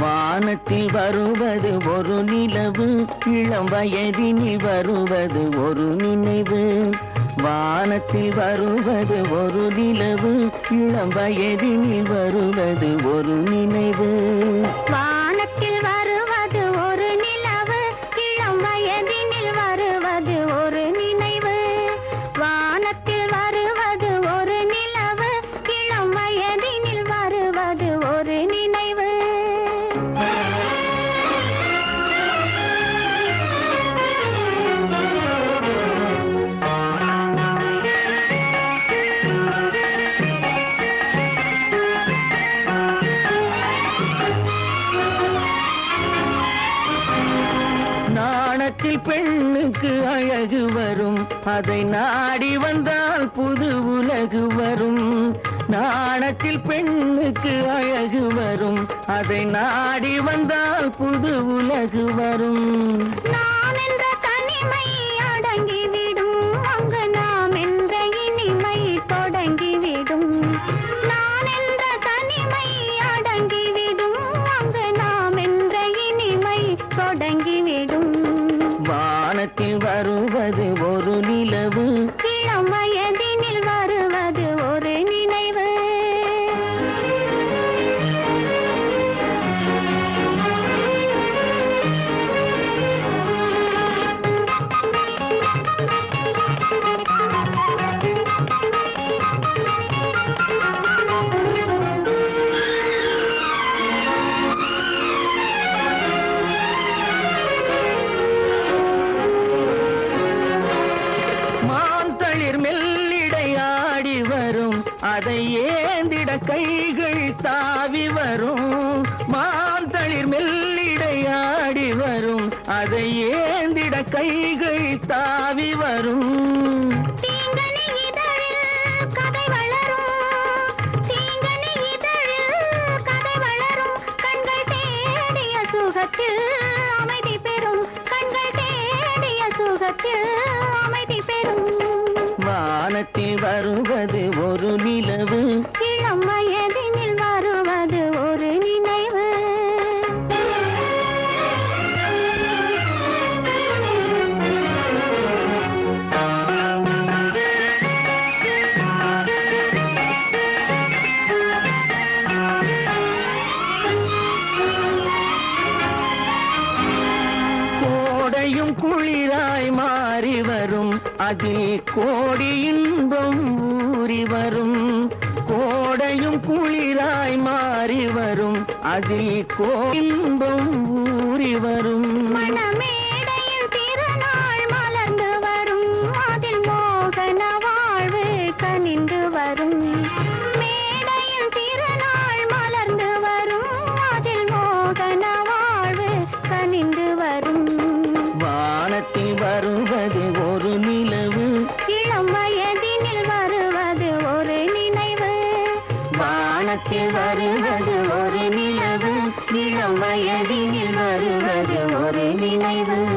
வானத்தில் வருவது ஒரு நிலவு இளம் வயதினி வருவது ஒரு நினைவு. வானத்தில் வருவது ஒரு நிலவு இளம் வயதினி வருவது ஒரு நினைவு. பெண்ணுக்கு அழகு வரும். அதை நாடி வந்தால் புது உலகு வரும். நாணத்தில் பெண்ணுக்கு அழகு வரும். அதை நாடி வந்தால் புது உலகு வரும். வானத்தில் வருவது ஒரு நிலவு வரும். அதை ஏந்திட கைகள் தாவி வரும். மாந்தளிர் மெல்லிடையாடி வரும். அதை ஏந்திட கைகள் தாவி வரும். அமைதி பெறும். கண்கள் தேடிய சுகத்தில் வானத்தில் வருவது ஒரு நிலவு இளம் அதில் கோடி இன்பம் ஊறி வரும். கோடையும் குளிராய் மாறி வரும். அதில் கோடி இன்பம் ஊறி வரும். மனமே வருவது ஒரு நிலவு இளம் வயதினில் வருவது ஒரு நினைவு.